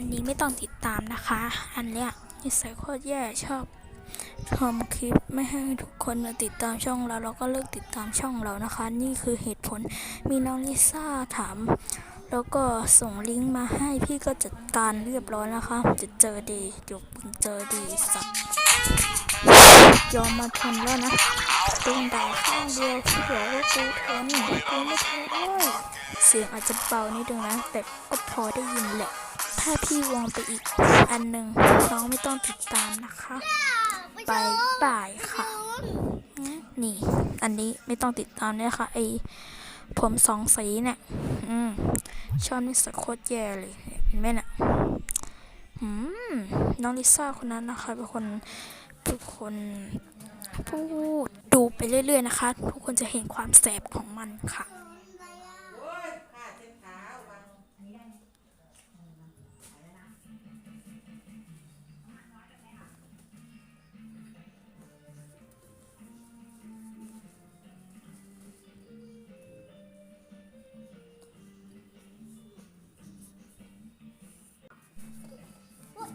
อันนี้ไม่ต้องติดตามนะคะ อันเนี้ยนิสัยโคตรแย่ชอบทำคลิปไม่ให้ทุกคนมาติดตามช่องเราเราก็เลิกติดตามช่องเรานะคะ นี่คือเหตุผลมีน้องลิซ่าถาม แล้วก็ส่งลิงก์มาให้พี่ก็จัดการเรียบร้อยนะคะ จะเจอดีเดี๋ยวมึงเจอดีสัตว์ยอมมาทนแล้วนะโดนด่าข้างเดียวที่บอกว่ากูทนกูไม่ทนเลยเสียงอาจจะเบานิดนึงนะ แต่ก็พอได้ยินแหละ ถ้าพี่วงไปอีกอันหนึ่งน้องไม่ต้องติดตามนะคะบายบายค่ะ นี่ อันนี้ไม่ต้องติดตามเนี่ยค่ะไอผมสองสีเนี่ย อืม ชอบนิสัยโคตรแย่เลยเห็นไหมน่ะอืมน้องลิซ่าคนนั้นนะคะเป็นคนเป็นคนพูดดูไปเรื่อยๆนะคะ ทุกคนจะเห็นความแสบของมันค่ะ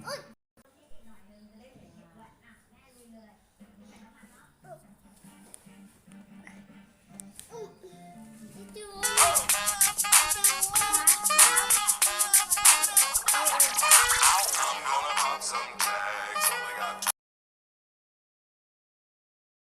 Look,